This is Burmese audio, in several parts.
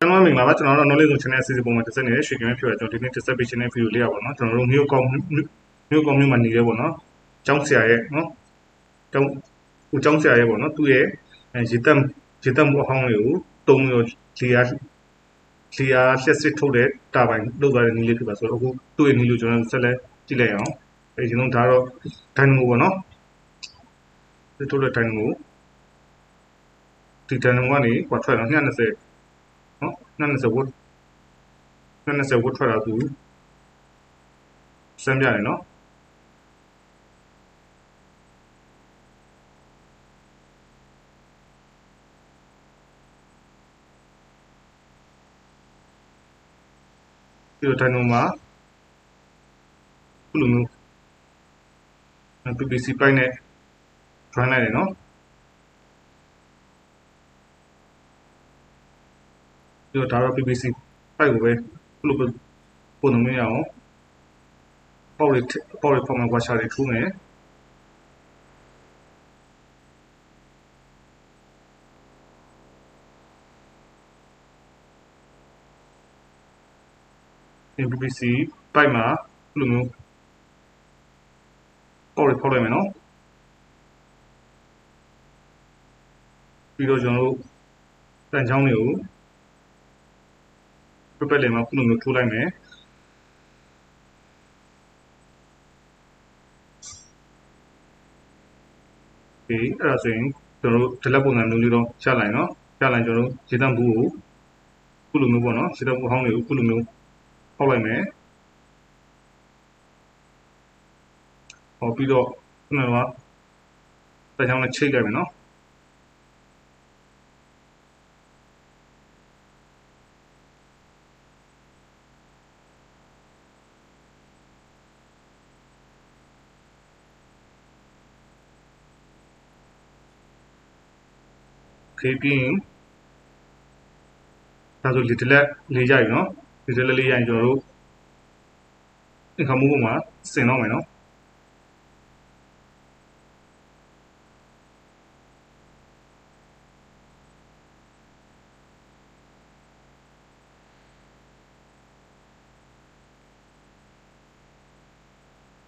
ကျွန်တော်မင်္ဂလာပါကျွန်တော်တို့ knowledge zone channel အစီအစဉ်ပုံမှာတက်ဆက်နေတဲ့ရွှေကင်းဖြစ်ရကျွန်တော်ဒီနေ့တက်ဆက်ပေးခြင်းတဲ့ video လေးရပါတော့ကျွန်တော်တို့မြို့ကောင်းမြို့ကောင်းမြို့မှာနေရဲပေါ့နော်ကျောင်းဆရာရဲ့နော်ကျောင်းဦးကျောင်းဆရာရဲ့ပေါ့နော်သူ့ရဲ့ရေတက်ရေတက်မှုအဟောင်းလေးကိုတုံးပြီးတော့လေယာလေယာလျှက်စစ်ထုတ်တဲ့တာပိုင်လုပ်သွားတဲ့နည်းလေးဖြစ်ပါဆိုတော့အခုသူ့ရဲ့နည်းလို့ကျွန်တော်ဆက်လက်ကြည့်လိုက်အောင်အဲကျွန်တော်ဒါတော့ဒိုင်နမိုပေါ့နော်ဒီထုတ်တဲ့ဒိုင်နမိုဒီဒိုင်နမိုကနေကွာထွက်တော့220နော် 20ဝတ်20ဝတ်ထွက်တာသူစမ်းပြတယ်နော်ဒီတိုင်းမှာခုလိုမျိုး PPC ပိုက်နဲ့ join လိုက်တယ်နော် ပြီးတော့ဒါတော့ PPC ပိုက်ကိုပဲခုလိုပဲပုံနှမရအောင်ပေါက်ရပေါက်ရပုံမှန်ဝါရှာတွေထိုးမယ်ဒီ PPC ပိုက်မှာခုလိုမျိုးပေါက်ရဖောက်လိုက်မယ်နော်ပြီးတော့ကျွန်တော်တို့တန်ချောင်းတွေကို ပပက်လေးမှာခုလိုမျိုးထိုးလိုက်မယ်ဒီအဲ့ဒါဆိုရင်ကျွန်တော်တို့ဒီလက်ပုံစံမျိုးလေးတော့ချလိုက်နော်ချလိုက်ကျွန်တော်တို့ရေတန့်ဘူးကိုခုလိုမျိုးပေါ့နော်ရေတန့်ဘူးဟောင်းတွေကိုခုလိုမျိုးဖောက်လိုက်မယ်ဟောပြီးတော့ခုနကတန်ချောင်းနဲ့ချိတ်လိုက်မယ်နော် ခေပြီးရင်ဒါဆိုလီတလက်လေးရိုက်နော်လီတလက်လေးရိုက်ကျွန်တော်တို့အခါမှုပုံမှာစင်တော့မယ်နော်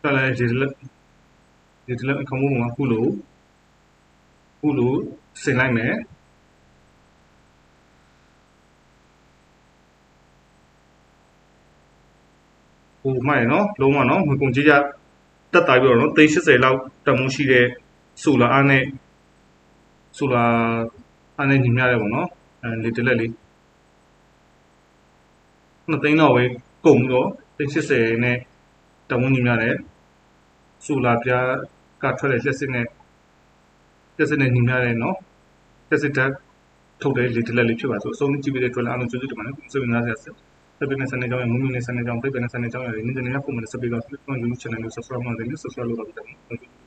တလည်းဒီလက်ဒီလက်အခါမှုပုံမှာခုလိုခုလိုစင်လိုက်မယ် ဟိုမှရနော်လုံးဝနော်ငွေကုန်ကြီးကြတက်တာပြီးတော့နော်380လောက်တမှုရှိတဲ့ဆိုလာအားနဲ့ဆိုလာအားနဲ့ညီမျှတယ်ပေါ့နော်အဲလေတလက်လေးနှစ်သိန်းတော့ပဲကုန်ပြီးတော့380နဲ့တမှုညီမျှတယ်ဆိုလာပြားကထွက်တဲ့လက်စစ်နဲ့တက်စစ်နဲ့ညီမျှတယ်နော်တက်စစ်တက်ထုတ်တဲ့လေတလက်လေးဖြစ်ပါဆိုအဆုံးကြည့်ပြီးတဲ့အတွက်လည်းအားလုံးကျေးဇူးတင်ပါတယ်စိတ်ဝင်စားစရာဆက်ဆက်ပြီးနဲ့ဆန်နေကြောင်းရမုံ မြူနဲ့ဆန်နေကြောင်းပြိပနဲ့ဆန်နေကြောင်းရင်းနေနေပုံမှန်ဆက်ပြီးတော့ကျွန်တော် YouTube channel ကို subscribe လုပ်နေ subscribe လုပ်ပါဦး